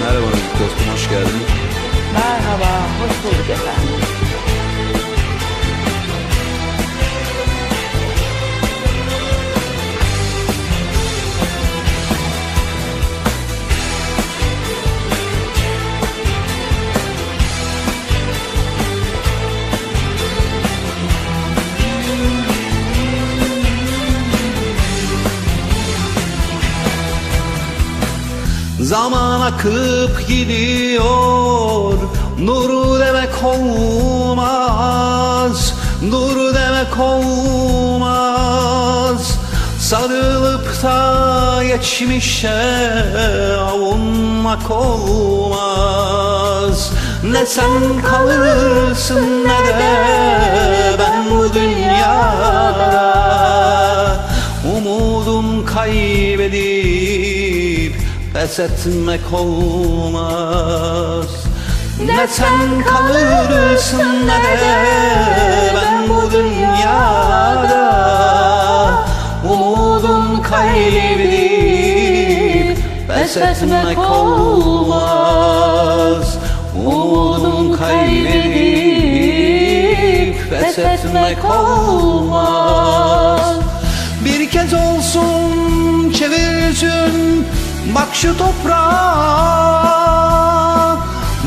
Merhaba dostum, hoş geldin. Merhaba, hoş bulduk efendim. Zaman akıp gidiyor, nur demek olmaz, nur demek olmaz. Sarılıp da geçmişe avunmak olmaz. Ne sen kalırsın ne de ben bu dünyada. Pes etmek olmaz. Ne sen kalırsın ne de ben bu dünyada Umudum kaybedip pes etmek olmaz. Umudum kaybedip pes etmek olmaz. Bir kez olsun çevirsin Bak şu toprağa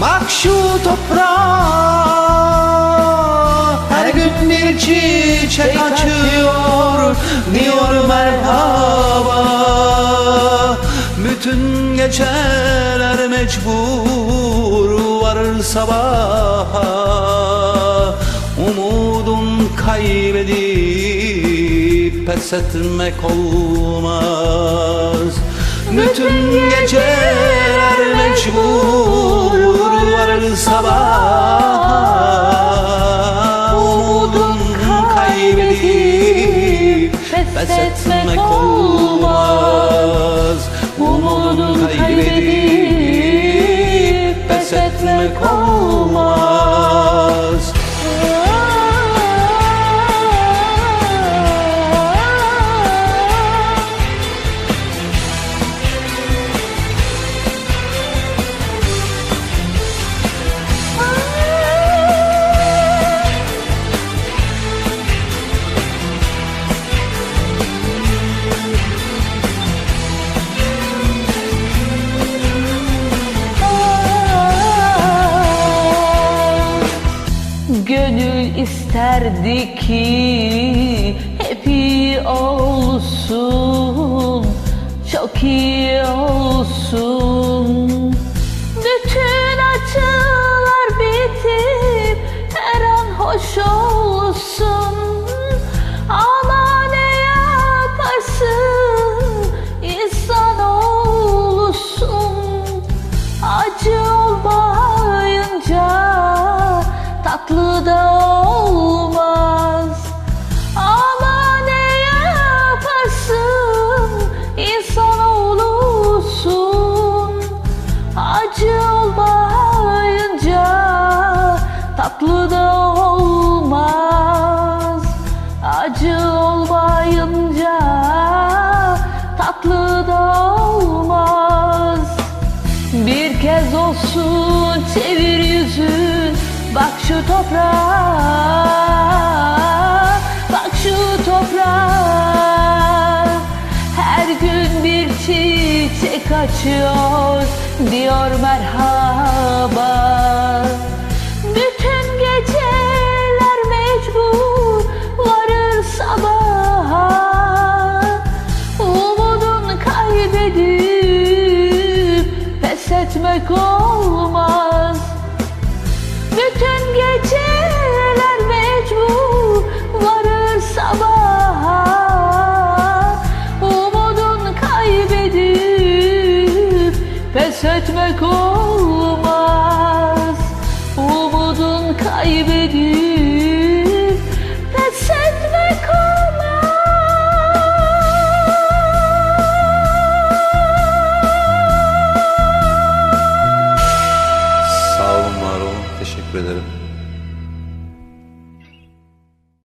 Bak şu toprağa. Her gün bir çiçek açıyor Diyor merhaba. Bütün geceler mecbur varır sabaha. Umudum kaybedip pes etmek olmaz Bütün geceler mecbur varır sabaha Umudum kaybedip pes etmek olmaz. Umudum kaybedip pes etmek olmaz isterdi ki hep iyi olsun, çok iyi olsun. Bütün acılar bitip her an hoş olsun. Ama ne yaparsın insan olsun. Acı olmayınca tatlı da olmaz. Tatlı da olmaz. Acı olmayınca tatlı da olmaz. Bir kez olsun çevir yüzün Bak şu toprağa Bak şu toprağa Her gün bir çiçek açıyor Diyor merhaba etmek olmaz. Bütün geceler mecbur varır sabaha. Umudun kaybedip pes etmek olmaz.